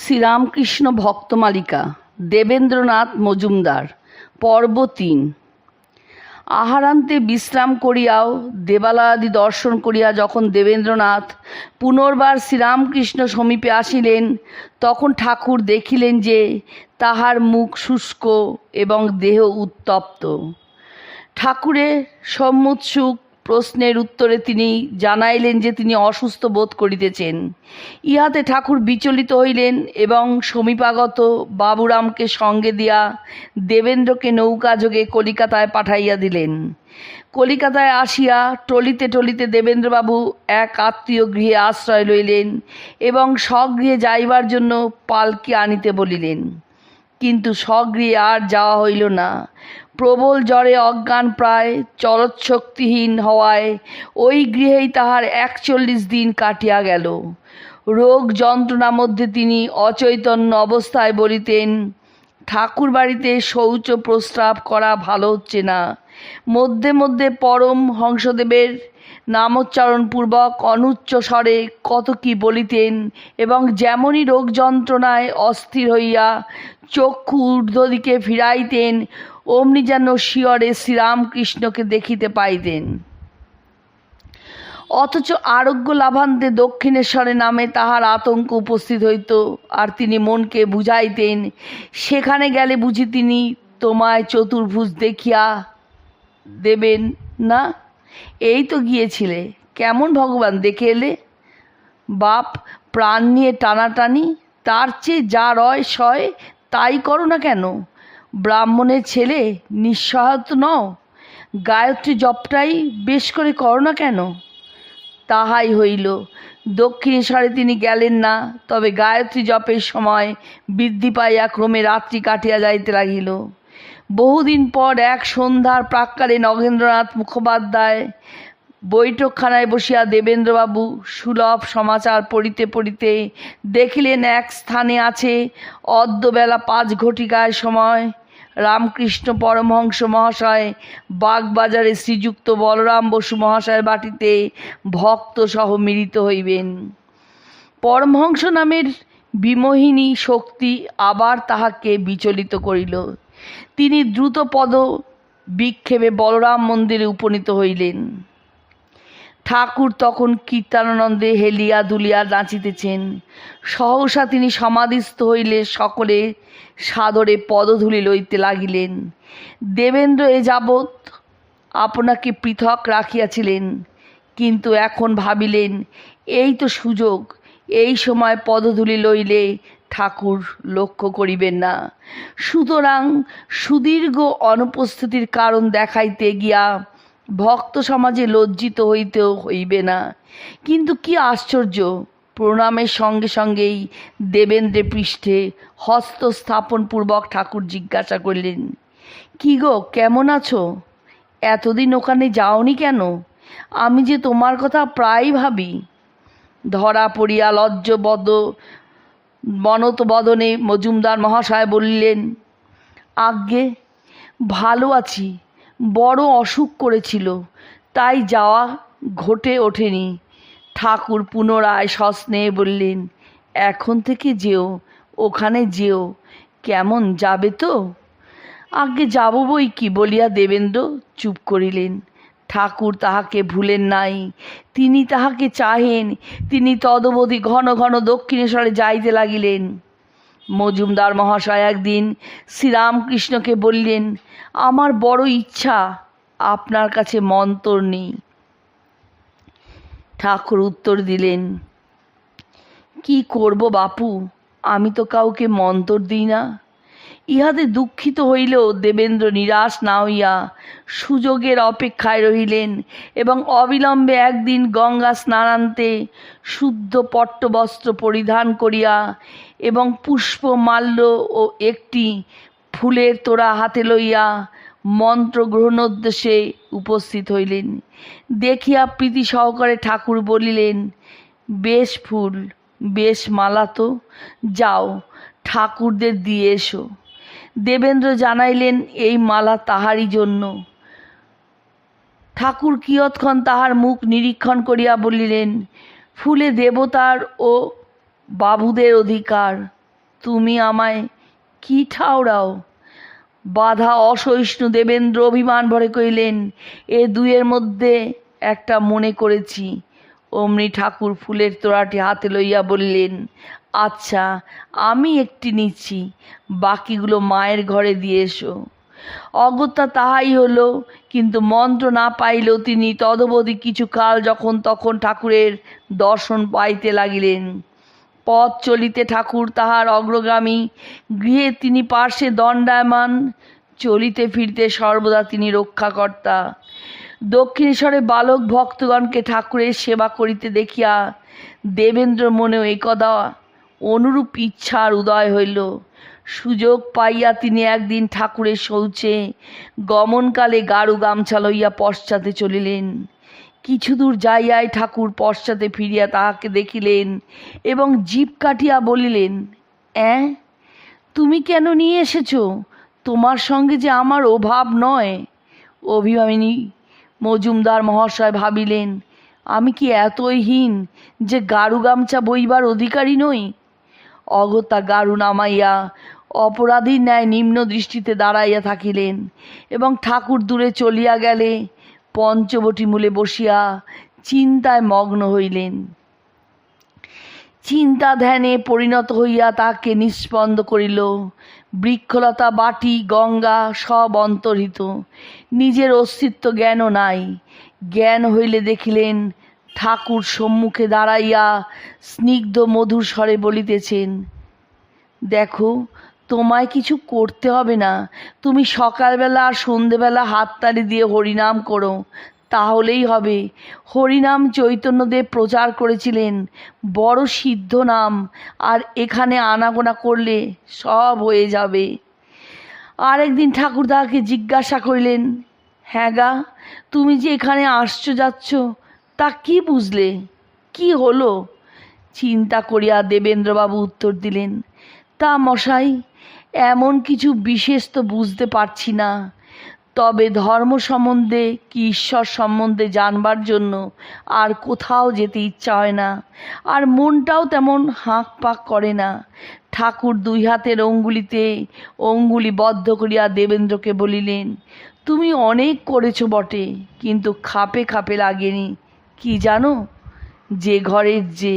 শ্রীরামকৃষ্ণ ভক্তমালিকা দেবেন্দ্রনাথ মজুমদার, পর্ব তিন। আহারান্তে বিশ্রাম করিয়াও দেবালয়াদি দর্শন করিয়া যখন দেবেন্দ্রনাথ পুনর্বার শ্রীরামকৃষ্ণ সমীপে আসিলেন, তখন ঠাকুর দেখিলেন যে তাহার মুখ শুষ্ক এবং দেহ উত্তপ্ত। ঠাকুরের সম্মুৎসুক প্রশ্নের উত্তরে তিনি জানাইলেন যে তিনি অসুস্থ বোধ করিতেছেন। ইহাতে ঠাকুর বিচলিত হইলেন এবং সমীপাগত বাবুরামকে সঙ্গে দিয়া দেবেন্দ্রকে নৌকাযোগে কলিকাতায় পাঠাইয়া দিলেন। কলিকাতায় আসিয়া টলিতে টলিতে দেবেন্দ্রবাবু এক আত্মীয় গৃহে আশ্রয় লইলেন এবং স্বগৃহে যাইবার জন্য পালকি আনিতে বলিলেন। কিন্তু স্বগৃহে আর যাওয়া হইল না। প্রবল জ্বরে অজ্ঞান প্রায় চলৎশক্তিহীন হওয়ায় ওই গৃহেই তাহার একচল্লিশ দিন কাটিয়া গেল। রোগ যন্ত্রণা মধ্যে তিনি অচৈতন্য অবস্থায় বলিতেন ঠাকুর বাড়িতে শৌচ প্রস্রাব করা ভালো হচ্ছে না। মধ্যে মধ্যে পরম হংসদেবের নামোচ্চারণপূর্বক অনুচ্চ স্বরে কত কি বলিতেন এবং যেমনই রোগ যন্ত্রণায় অস্থির হইয়া চক্ষু ঊর্ধ্বদিকে ফিরাইতেন অমনি যেন শিয়রে শ্রীরামকৃষ্ণকে দেখিতে পাইতেন। অথচ আরোগ্য লাভান্তে দক্ষিণেশ্বরে নামে তাহার আতঙ্ক উপস্থিত হইত, আর তিনি মনকে বুঝাইতেন, সেখানে গেলে বুঝি তিনি তোমায় চতুর্ভুজ দেখিয়া দেবেন না? এই তো গিয়েছিলে, কেমন ভগবান দেখে এলে? বাপ, প্রাণ নিয়ে টানাটানি, তার চেয়ে যা রয় সয়, তাই করো না কেন? ব্রাহ্মণের ছেলে নিঃসহায়ত নও। গায়ত্রী জপটাই বেশ করে করো না কেন? তাহাই হইল। দক্ষিণেশ্বরে তিনি গেলেন না, তবে গায়ত্রী জপের সময় বৃদ্ধি পাইয়া ক্রমে রাত্রি কাটিয়া যাইতে লাগিল। বহুদিন পর এক সন্ধ্যার প্রাক্কালে নগেন্দ্রনাথ মুখোপাধ্যায় বৈঠকখানায় বসিয়া দেবেন্দ্রবাবু সুলভ সমাচার পড়িতে পড়িতে দেখিলেন এক স্থানে আছে অদ্যবেলা পাঁচ ঘটিকায় সময় রামকৃষ্ণ পরমহংস মহাশয়, বাগবাজারে শ্রীযুক্ত বলরাম বসু মহাশয়ের বাটিতে ভক্ত সহ মিলিত হইবেন। পরমহংস নামের বিমোহিনী শক্তি আবার তাহাকে বিচলিত করিল। তিনি দ্রুত পদ বিক্ষেপে বলরাম মন্দিরে উপনীত হইলেন। ঠাকুর তখন কীর্তানন্দে হেলিয়া দুলিয়া নাচিতেছেন। সহসা তিনি সমাধিস্থ হইলে সকলে সাদরে পদধূলি লইতে লাগিলেন। দেবেন্দ্র এ যাবৎ আপনাকে পৃথক রাখিয়াছিলেন, কিন্তু এখন ভাবিলেন, এই তো সুযোগ, এই সময় পদধূলি লইলে ঠাকুর লক্ষ্য করিবেন না। সুতরাং সুদীর্ঘ অনুপস্থিতির কারণ দেখাইতে গিয়া ভক্ত সমাজে লজ্জিত হইতেও হইবে না। কিন্তু কি আশ্চর্য, প্রণামের সঙ্গে সঙ্গেই দেবেন্দ্রে পৃষ্ঠে হস্ত স্থাপনপূর্বক ঠাকুর জিজ্ঞাসা করলেন, কি গো, কেমন আছো? এতদিন ওখানে যাওনি কেন? আমি যে তোমার কথা প্রায় ভাবি। ধরা পড়িয়া লজ্জবদ বদনে মজুমদার মহাশয় বললেন, আজ্ঞে, ভালো আছি। বড় অসুখ করেছিল। তাই যাওয়া ঘটে ওঠেনি। ঠাকুর পুনরায় সস্নেহে বললেন, এখন থেকে যেও, ওখানে যেও, কেমন যাবে তো? আগে যাব বই কি বলিয়া দেবেন্দ্র? চুপ করিলেন। ঠাকুর তাহাকে ভুলেন নাই। তিনি তাহাকে চাহেন। তিনি তদবধি ঘন ঘন দক্ষিণেশ্বরে যাইতে লাগিলেন। মজুমদার মহাশয় একদিন শ্রীরামকৃষ্ণকে বললেন, আমার বড় ইচ্ছা, আপনার কাছে মন্তর নেই। ঠাকুর উত্তর দিলেন, কি করব বাপু, আমি তো কাউকে মন্তর দিই না। ইহাতে দুঃখিত হইলেও দেবেন্দ্র নিরাশ না হইয়া সুযোগের অপেক্ষায় রহিলেন এবং অবিলম্বে একদিন গঙ্গা স্নানান্তে শুদ্ধ পট্টবস্ত্র পরিধান করিয়া এবং পুষ্প মাল্য ও একটি ফুলের তোড়া হাতে লইয়া মন্ত্র গ্রহণোদ্দেশ্যে উপস্থিত হইলেন। দেখিয়া প্রীতি সহকারে ঠাকুর বলিলেন, বেশ ফুল, বেশ মালা তো, যাও, ঠাকুরদের দিয়ে এসো। দেবেন্দ্র জানাইলেন, এই মালা তাহারই জন্য। ঠাকুর কিয়ৎক্ষণ তাহার মুখ নিরীক্ষণ করিয়া বলিলেন, ফুলে দেবতার ও বাবুদের অধিকার। তুমি আমায় কি ঠাউরাও বাধা অসহিষ্ণু দেবেন্দ্র অভিমান ভরে কইলেন এ দুয়ের মধ্যে একটা মনে করেছি। অমনি ঠাকুর ফুলের তোড়াটি হাতে লইয়া বললেন আচ্ছা আমি একটি নিচ্ছি, বাকিগুলো মায়ের ঘরে দিয়ে এসো। অগত্যা তাহাই হলো, কিন্তু মন্ত্র না পাইলেও তিনি তদবধি কিছু কাল যখন তখন ঠাকুরের দর্শন পাইতে লাগিলেন। পথ চলিতে ঠাকুর তাহার অগ্রগামী। গৃহে তিনি পার্শ্বে দণ্ডায়মান, চলিতে ফিরতে সর্বদা তিনি রক্ষাকর্তা। দক্ষিণেশ্বরে বালক ভক্তগণকে ঠাকুরের সেবা করিতে দেখিয়া দেবেন্দ্র মনেও একদা অনুরূপ ইচ্ছার উদয় হইল। সুযোগ পাইয়া তিনি একদিন ঠাকুরের শৌচে গমনকালে গাড়ু গামছা লইয়া পশ্চাতে চলিলেন। কিছু দূর যাইয়াই ঠাকুর পশ্চাতে ফিরিয়া তাহাকে দেখিলেন এবং জিভ কাটিয়া বলিলেন, অ্যাঁ, তুমি কেন নিয়ে এসেছ? তোমার সঙ্গে যে আমার অভাব নয়। অভিমানিনী মজুমদার মহাশয় ভাবিলেন, আমি কি এতই হীন যে গারু গামছা বইবার অধিকারী নই? অগত্যা গারু নামাইয়া অপরাধীর ন্যায় নিম্ন দৃষ্টিতে দাঁড়াইয়া থাকিলেন এবং ঠাকুর দূরে চলিয়া গেলে পঞ্চবটি মূলে বসিয়া চিন্তায় মগ্ন হইলেন। চিন্তা ধ্যানে পরিণত হইয়া তাকে নিস্পন্দ করিল। বৃক্ষলতা, বাটি, গঙ্গা সব অন্তর্হিত। নিজের অস্তিত্ব জ্ঞানও নাই। জ্ঞান হইলে দেখিলেন, ঠাকুর সম্মুখে দাঁড়াইয়া স্নিগ্ধ মধুর স্বরে বলিতেছেন, দেখো তোমায় কিছু করতে হবে না। তুমি সকালবেলা আর সন্ধেবেলা হাততালি দিয়ে হরিনাম করো। তাহলেই হবে। হরিনাম চৈতন্যদেব প্রচার করেছিলেন। বড় সিদ্ধ নাম। আর এখানে আনাগোনা করলে সব হয়ে যাবে। আরেকদিন ঠাকুর তাহাকে জিজ্ঞাসা করিলেন হ্যাঁ গা, তুমি যে এখানে আসছো যাচ্ছ, তা কি বুঝলে? কি হলো? চিন্তা করিয়া দেবেন্দ্রবাবু উত্তর দিলেন তা মশাই, এমন কিছু বিশেষ তো বুঝতে পারছি না। তবে ধর্ম সম্বন্ধে কি ঈশ্বর সম্বন্ধে জানবার জন্য আর কোথাও যেতে ইচ্ছা হয় না, আর মনটাও তেমন হাঁক পাক করে না। ঠাকুর দুই হাতের অঙ্গুলিতে অঙ্গুলি বদ্ধ করিয়া দেবেন্দ্রকে বলিলেন, তুমি অনেক করেছ বটে, কিন্তু খাপে খাপে লাগেনি। কি জানো, যে ঘরের যে